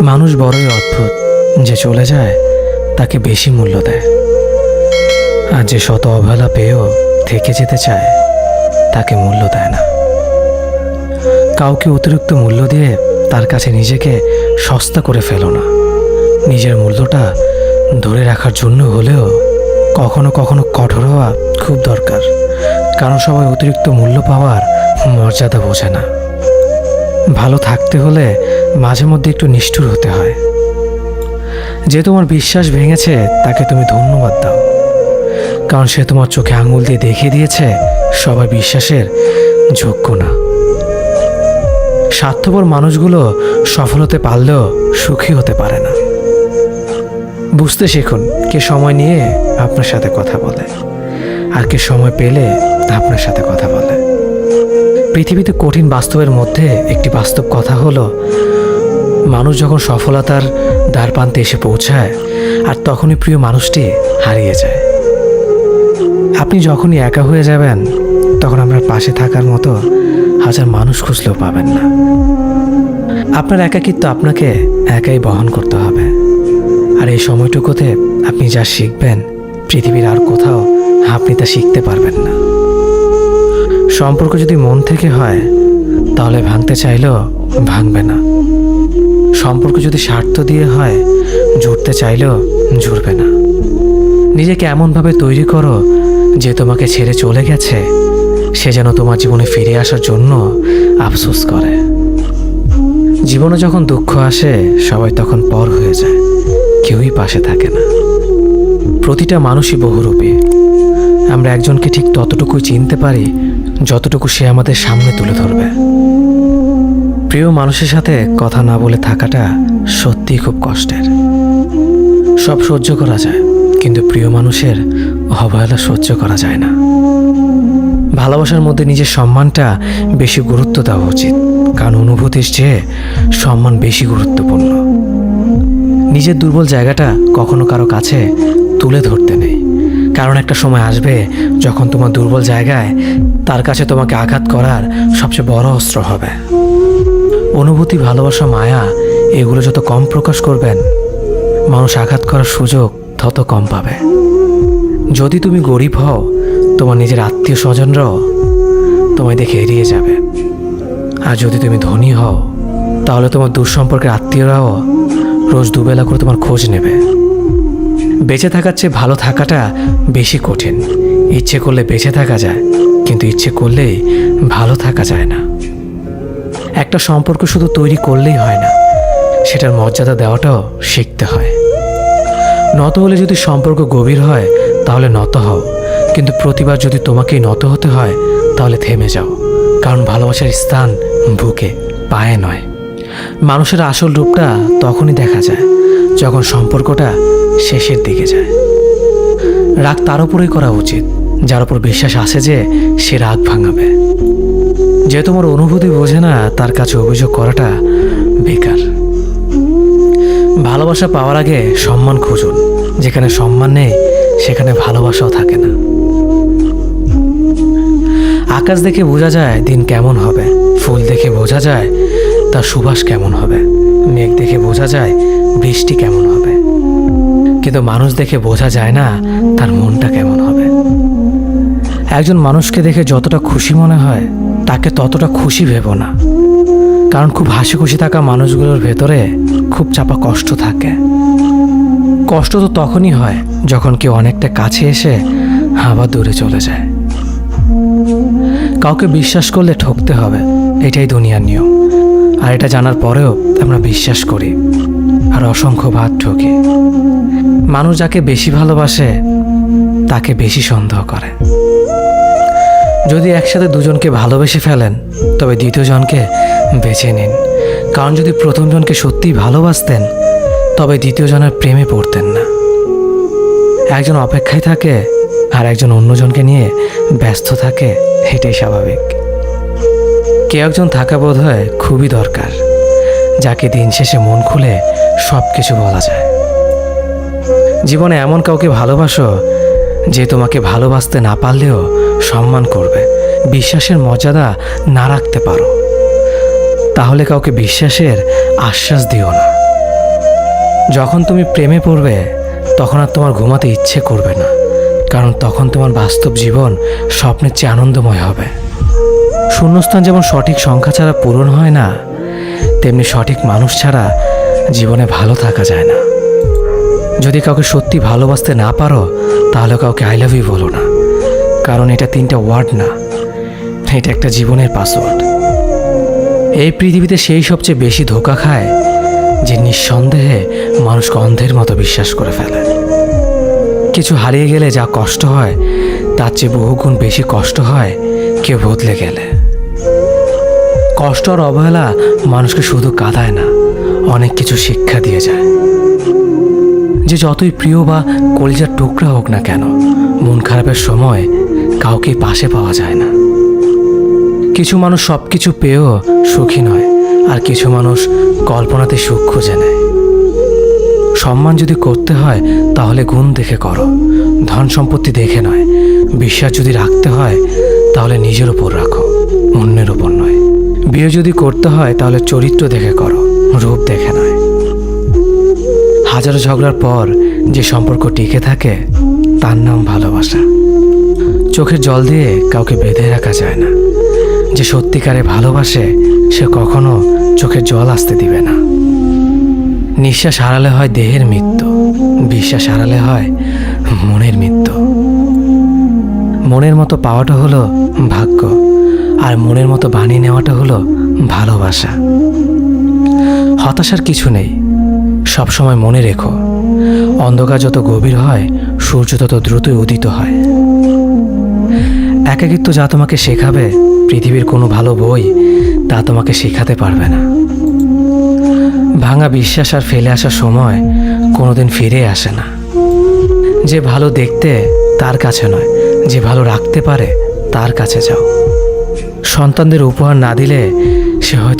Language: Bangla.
মানুষ বড়ই অদ্ভুত। যে চলে যায়, তাকে বেশি মূল্য দেয়। আর যে শত অবহেলা পেয়েও থেকে যেতে চায়, তাকে মূল্য দেয় না। কাউকে অতিরিক্ত মূল্য দিয়ে তার কাছে নিজেকে সস্তা করে ফেলো না। নিজের মূল্যটা ধরে রাখার জন্য হলেও কখনো কখনো কঠোর হওয়া খুব দরকার। কারণ সবাই অতিরিক্ত মূল্য পাওয়ার মর্যাদা বোঝে না। ভালো থাকতে হলে মাঝে মধ্যে একটু নিষ্ঠুর হতে হয়। যে তোমার বিশ্বাস ভেঙেছে, তাকে তুমি ধন্যবাদ দাও। কারণ সে তোমার চোখে আঙুল দিয়ে দেখিয়ে দিয়েছে সবাই বিশ্বাসের যোগ্য না। স্বার্থপর মানুষগুলো সফল হতে পারলেও সুখী হতে পারে না। বুঝতে শিখুন, কে সময় নিয়ে আপনার সাথে কথা বলে, আর কে সময় পেলে আপনার সাথে কথা বলে। পৃথিবীতে কঠিন বাস্তবের মধ্যে একটি বাস্তব কথা হলো, মানুষ যখন সফলতার দ্বার প্রান্তে এসে পৌঁছায়, আর তখনই প্রিয় মানুষটি হারিয়ে যায়। আপনি যখনই একা হয়ে যাবেন, তখন আপনার পাশে থাকার মতো হাজার মানুষ খুঁজলেও পাবেন না। আপনার একাকিত্ব আপনাকে একাই বহন করতে হবে। আর এই সময়টুকুতে আপনি যা শিখবেন, পৃথিবীর আর কোথাও আপনি তা শিখতে পারবেন না। সম্পর্ক যদি মন থেকে হয়, তাহলে ভাঙতে চাইলেও ভাঙবে না। সম্পর্ক যদি স্বার্থ দিয়ে হয়, জুড়তে চাইলেও জুড়বে না। নিজেকে এমনভাবে তৈরি করো যে তোমাকে ছেড়ে চলে গেছে, সে যেন তোমার জীবনে ফিরে আসার জন্য আফসোস করে। জীবনে যখন দুঃখ আসে, সবাই তখন পর হয়ে যায়, কেউই পাশে থাকে না। প্রতিটা মানুষই বহুরূপী। আমরা একজনকে ঠিক ততটুকুই চিনতে পারি যতটুকু সে আমাদের সামনে তুলে ধরবে। প্রিয় মানুষের সাথে কথা না বলে থাকাটা সত্যিই খুব কষ্টের। সব সহ্য করা যায়, কিন্তু প্রিয় মানুষের অবহেলা সহ্য করা যায় না। ভালোবাসার মধ্যে নিজের সম্মানটা বেশি গুরুত্ব দেওয়া উচিত, কারণ অনুভূতির চেয়ে সম্মান বেশি গুরুত্বপূর্ণ। নিজের দুর্বল জায়গাটা কখনো কারও কাছে তুলে ধরতে নেই। কারণ একটা সময় আসবে যখন তোমার দুর্বল জায়গায় তার কাছে তোমাকে আঘাত করার সবচেয়ে বড় অস্ত্র হবে। অনুভূতি, ভালোবাসা, মায়া, এগুলো যত কম প্রকাশ করবেন, মানুষ আঘাত করার সুযোগ তত কম পাবে। যদি তুমি গরিব হও, তোমার নিজের আত্মীয় স্বজনরাও তোমায় দেখে এড়িয়ে যাবে। আর যদি তুমি ধনী হও, তাহলে তোমার দুঃসম্পর্কের আত্মীয়রাও রোজ দুবেলা করে তোমার খোঁজ নেবে। বেঁচে থাকার চেয়ে ভালো থাকাটা বেশি কঠিন। ইচ্ছে করলে বেঁচে থাকা যায়, কিন্তু ইচ্ছে করলে ভালো থাকা যায় না। একটা সম্পর্ক শুধু তৈরি করলেই হয় না, সেটার মর্যাদা দেওয়াটাও শিখতে হয়। নত হলে যদি সম্পর্ক গভীর হয়, তাহলে নত হও। কিন্তু প্রতিবার যদি তোমাকেই নত হতে হয়, তাহলে থেমে যাও। কারণ ভালোবাসার স্থান বুকে, পায়ে নয়। মানুষের আসল রূপটা তখনই দেখা যায়, যখন সম্পর্কটা শেষের দিকে যায়। রাগ তার উপরেই করা উচিত, যার উপর বিশ্বাস আছে যে সে রাগ ভাঙাবে। যে তোমার অনুভূতি বোঝে না, তার কাছে অভিযোগ করাটা বেকার। ভালোবাসা পাওয়ার আগে সম্মান খুঁজুন, যেখানে সম্মান নেই, সেখানে ভালোবাসাও থাকে না। আকাশ দেখে বোঝা যায় দিন কেমন হবে, ফুল দেখে বোঝা যায় তার সুবাস কেমন হবে, মেঘ দেখে বোঝা যায় বৃষ্টি কেমন হবে। কিন্তু মানুষ দেখে বোঝা যায় না তার মনটা কেমন হবে। একজন মানুষকে দেখে যতটা খুশি মনে হয়, তাকে ততটা খুশি ভেবো না। কারণ খুব হাসি খুশি থাকা মানুষগুলোর ভেতরে খুব চাপা কষ্ট থাকে। কষ্ট তো তখনই হয় যখন কেউ অনেকটা কাছে এসে আবার দূরে চলে যায়। কাউকে বিশ্বাস করলে ঠকতে হবে, এটাই দুনিয়ার নিয়ম। আর এটা জানার পরেও আমরা বিশ্বাস করি। আর অসংখ্য ভাত ঠকি মানুষ যাকে বেশি ভালোবাসে, তাকে বেশি সন্দেহ করে। যদি একসাথে দুজনকে ভালোবেসে ফেলেন, তবে দ্বিতীয়জনকে বেছে নিন। কারণ যদি প্রথমজনকে সত্যিই ভালোবাসতেন, তবে দ্বিতীয়জনের প্রেমে পড়তেন না। একজন অপেক্ষায় থাকে আর একজন অন্যজনকে নিয়ে ব্যস্ত থাকে, এটাই স্বাভাবিক। কে একজন থাকা বোধ হয় খুবই দরকার। যাকে দিন শেষে মন খুলে সব কিছু বলা যায়। জীবনে এমন কাউকে ভালোবাসো যে তোমাকে ভালোবাসতে না পারলেও সম্মান করবে। বিশ্বাসের মর্যাদা না রাখতে পারো। তাহলে কাউকে বিশ্বাসের আশ্বাস দিও না। যখন তুমি প্রেমে পড়বে, তখন আর তোমার ঘুমাতে ইচ্ছে করবে না, কারণ তখন তোমার বাস্তব জীবন স্বপ্নের চেয়ে আনন্দময় হবে। শূন্যস্থান যেমন সঠিক সংখ্যা ছাড়া পূরণ হয় না তেমনি সঠিক মানুষ ছাড়া জীবনে ভালো থাকা যায় না। যদি কাউকে সত্যি ভালোবাসতে না পারো, তাহলে কাউকে আই লাভ ইউ বলো না। কারণ এটা তিনটা ওয়ার্ড না, এটা একটা জীবনের পাসওয়ার্ড। এই পৃথিবীতে সেই সবচেয়ে বেশি ধোকা খায় যে নিঃসন্দেহে মানুষকে অন্ধের মতো বিশ্বাস করে ফেলে। কিছু হারিয়ে গেলে যা কষ্ট হয়, তার চেয়ে বহুগুণ বেশি কষ্ট হয় কেউ বদলে গেলে। কষ্ট আর অবহেলা মানুষকে শুধু কাঁদায় না, অনেক কিছু শিক্ষা দিয়ে যায়। যে যতই প্রিয় বা কলিজার টুকরা হোক না কেন, মন খারাপের সময় কাউকে পাশে পাওয়া যায় না। কিছু মানুষ সব কিছু পেয়েও সুখী নয়, আর কিছু মানুষ কল্পনাতে সুখ খুঁজে নেয়। সম্মান যদি করতে হয়, তাহলে গুণ দেখে করো। ধন সম্পত্তি দেখে নয়, বিশ্বাস যদি রাখতে হয়, তাহলে নিজের উপর রাখো, অন্যের উপর নয়। বিয়ে যদি করতে হয়, তাহলে চরিত্র দেখে করো, রূপ দেখে নয়। হাজারো ঝগড়ার পর যে সম্পর্ক টিকে থাকে, তার নাম ভালোবাসা। চোখের জল দিয়ে কাউকে বেঁধে রাখা যায় না। যে সত্যিকারে ভালোবাসে, সে কখনো চোখে জল আসতে দিবে না। নিঃশ্বাস হারালে হয় দেহের মৃত্যু, বিশ্বাস হারালে হয় মনের মৃত্যু। মনের মতো পাওয়াটা হলো ভাগ্য আর মনের মতো বানিয়ে নেওয়াটা হলো ভালোবাসা। হতাশার কিছু নেই। সবসময় মনে রেখো, অন্ধকার যত গভীর হয়, সূর্য তত দ্রুতই উদিত হয়। একাকিত্ব যা তোমাকে শেখাবে, পৃথিবীর কোনো ভালো বই তা তোমাকে শেখাতে পারবে না। ভাঙা বিশ্বাস আর ফেলে আসার সময় কোনোদিন ফিরে আসে না। যে ভালো দেখতে তার কাছে নয়, যে ভালো রাখতে পারে তার কাছে যাও। সন্তানদের উপহার না দিলে সে হয়তো